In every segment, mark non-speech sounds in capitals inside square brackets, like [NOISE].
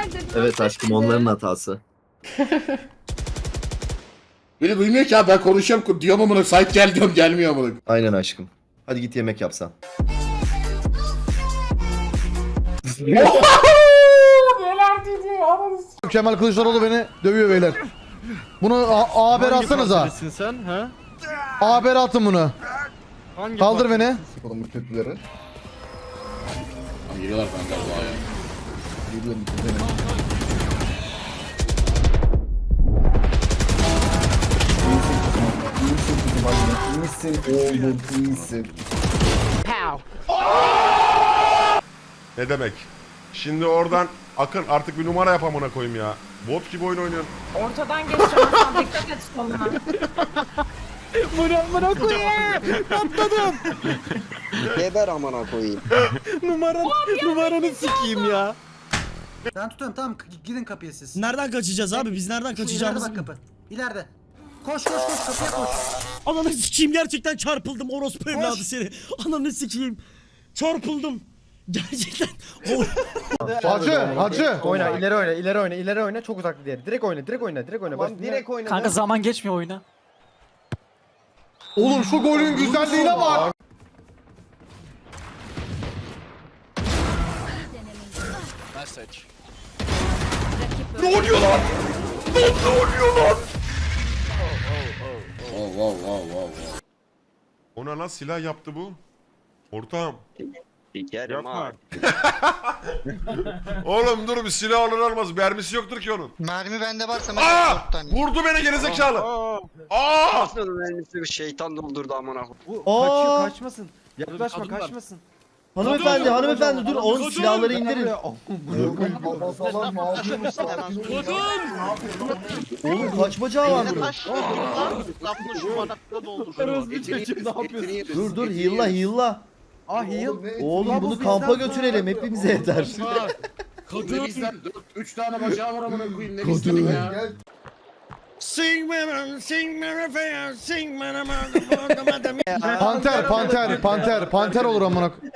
nerede? Evet aşkım onların hatası. [LAUGHS] Beni duymuyor ki abi ben konuşuyorum diyorum amına site gel diyorum gelmiyor amına. Aynen aşkım. Hadi git yemek yapsan. [LAUGHS] Kemal Kılıçdaroğlu beni dövüyor beyler. Bunu A, A haber atsanıza. sen ha? A haber atın bunu. Hangi Kaldır beni. Oğlum bu kötüleri. Abi geliyorlar ben galiba ya. Geliyorum kötüleri. İyisin oğlum iyisin. Ne demek? Şimdi oradan Akın artık bir numara yap amına koyayım ya. Bot gibi oyun oynuyorsun. Ortadan. Sen dikkat et soluna. [LAUGHS] Geber amına koyayım. [LAUGHS] Numaran, numaranı sikeyim ya. Ben tutuyorum tamam gidin kapıya siz. Nereden kaçacağız abi? Biz nereden Şu ileride kaçacağımız? bak kapı. İleride. Koş koş koş kapıya koş. Ananı sikeyim gerçekten çarpıldım orospu evladı seni. Ananı sikeyim. Çarpıldım. [LAUGHS] Gerçekten. O- Hacı, hacı. Oyna ileri oyna ileri oyna ileri oyna çok uzak yer. Direkt oyna direkt oyna direkt oyna. Bas, direkt oyna. Kanka zaman geçmiyor oyuna. Oğlum şu golün güzelliğine bak. Wow wow wow wow. wow. Ona nasıl silah yaptı bu? Ortağım. Sikerim ha. [LAUGHS] Oğlum dur bir silah alır almaz. Mermisi yoktur ki onun. Mermi bende varsa Aa! Vurdu beni gerizekalı. Aa! Nasıl mühendisi bir şeytan doldurdu amına koyayım. Kaçıyor kaçmasın. Yaklaşma kaçmasın. Hanımefendi hanımefendi dur onun silahları indirin. Baba salak mı ol. Oğlum kaç bacağı var bunun? Dur dur hilla hilla. Ah heal. Oğlum bunu kampa götürelim hepimize yeter. Ne bizden 3 tane bacağı var amına koyayım ne bizden ya. Sing me, sing me, sing me. Panter, panter, panter, panter olur amına. koy-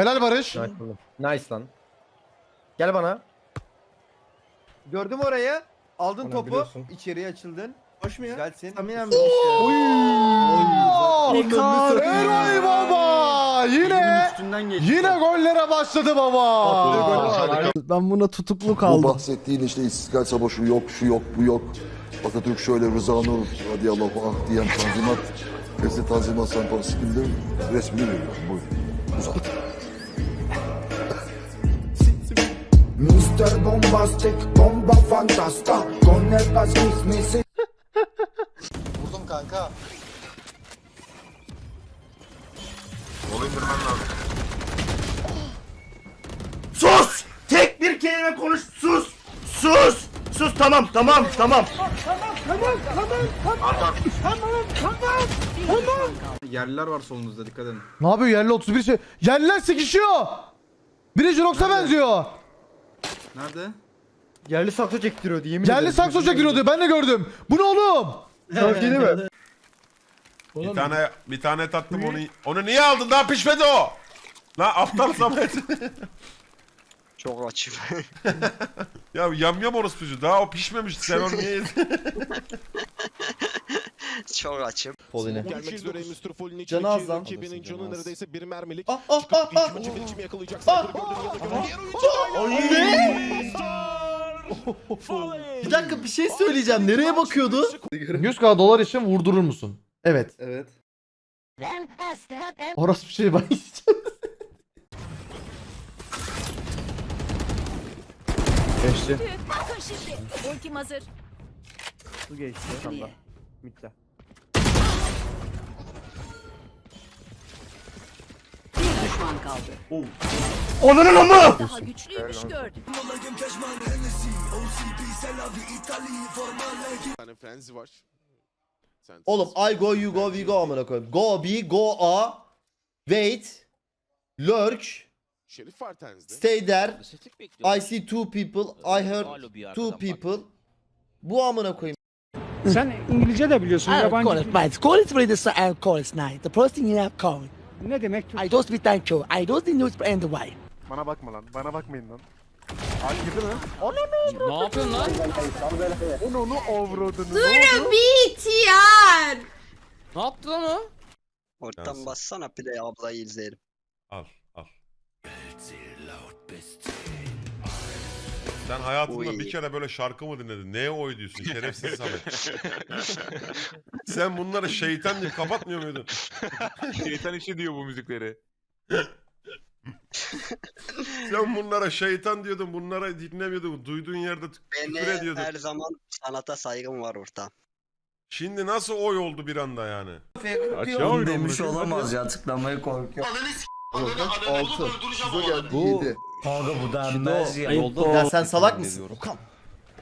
Helal Barış. Nice, nice lan. Gel bana. Gördüm orayı. Aldın Onu topu. biliyorsun. içeriye açıldın. Hoş mu ya? Güzelsin. Oy. Ekar. Eroy baba. Yine yine gollere başladı baba. Ben buna tutuklu Bu kaldım. bahsettiğin işte istiklal savaşı yok, şu yok, bu yok. Atatürk şöyle Rıza Nur, radiyallahu anh diyen tanzimat. Neyse tanzimat sempatisi kimdir? Resmini veriyorum. Buyurun. Uzat. Mr. Bombastic, bomba fantasta. Con el gas mismisi. Vurdum kanka. Sus! Tek bir kelime konuş. Sus! Sus! Sus tamam tamam tamam. Yerliler var solunuzda dikkat edin. Ne yapıyor yerli 31 şey. Yerliler sıkışıyor. Biri Jirox'a benziyor. Nerede? Yerli sakso çektiriyordu yemin Yerli sakso çekiliyor diyor. Ben de gördüm. Bu ne oğlum? Değil mi? Bir tane bir tane tattım onu. [LAUGHS] Onu niye aldın? Daha pişmedi o. Lan aptal Samet. [LAUGHS] Çok açım. ya yam yam orospucu. Daha o pişmemiş. Sen onu niye yedin? [LAUGHS] Çok açım. Poline. Gelmek Mr. Foley'nin Canı az lan. Rakibinin canı neredeyse bir mermilik. Ah ah ah ah. Yakalayacak. Gördüğünü yanına göre. Bir dakika bir şey söyleyeceğim. Nereye bakıyordu? 100k dolar için vurdurur musun? Evet. Evet. Orası bir şey ben Geçti. Bakın şimdi. Ultim hazır. Bu geçti. Tamam. Mitte. Bir düşman kaldı. Onların amı! Daha güçlüymüş gördüm. Bir tane frenzy var. Sen Oğlum I go you go we go amına koyayım. Go B go A. Wait. Lurk. Şerif var Tenz'de. Stay there. I see two people. I heard two people. Bu amına koyayım. Sen İngilizce de biliyorsun yabancı. Right, call it ready and call it night. The first thing you have called. Ne demek? I don't speak thank you. I don't think you and why. Bana bakma lan. Bana bakmayın lan. Ne yapıyorsun lan? Durun bir ihtiyar. Ne yaptı lan o? Ortam bassana Play ablayı izleyelim. Al al. Sen hayatında Oy. bir kere böyle şarkı mı dinledin? Neye oy diyorsun şerefsiz Samet? [LAUGHS] Sen bunları şeytan diye kapatmıyor muydun? Şeytan işi diyor bu müzikleri. Sen bunlara şeytan diyordun, bunlara dinlemiyordun. Duyduğun yerde küfür Beni ediyordun. her zaman sanata saygım var ortam. Şimdi nasıl oy oldu bir anda yani? Açıyor demiş olamaz ya tıklamayı korkuyor. Altı. Şizo geldi Bu- yedi. Kanka bu denmez ya. Ya sen salak mısın? Okan.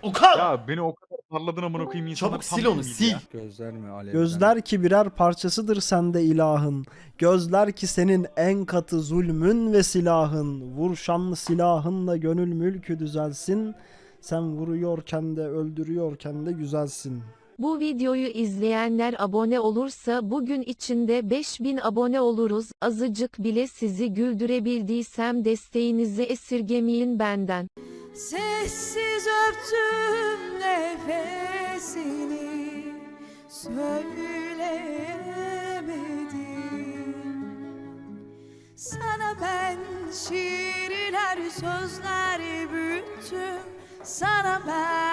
Okan! Ya beni o kadar parladın amına koyayım Çabuk sil onu sil. Gözler mi alev? Gözler ki birer parçasıdır sende ilahın. Gözler ki senin en katı zulmün ve silahın. Vur şanlı silahınla gönül mülkü düzelsin. Sen vuruyorken de öldürüyorken de güzelsin. Bu videoyu izleyenler abone olursa bugün içinde 5000 abone oluruz. Azıcık bile sizi güldürebildiysem desteğinizi esirgemeyin benden. Sessiz öptüm nefesini söyleyemedim. Sana ben şiirler sözler büyüttüm Sana ben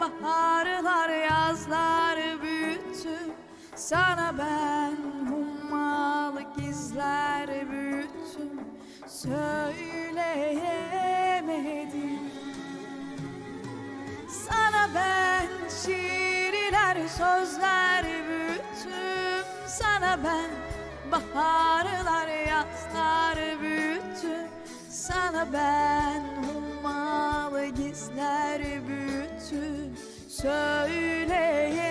baharlar yazlar büyüttüm Sana ben hummalı gizler büyüttüm. Söyleyemedim. Sana ben şiirler sözler büyüttüm. Sana ben baharlar yazlar büyüttüm. Sana ben hummalı gizler büyüttüm bütün söyleye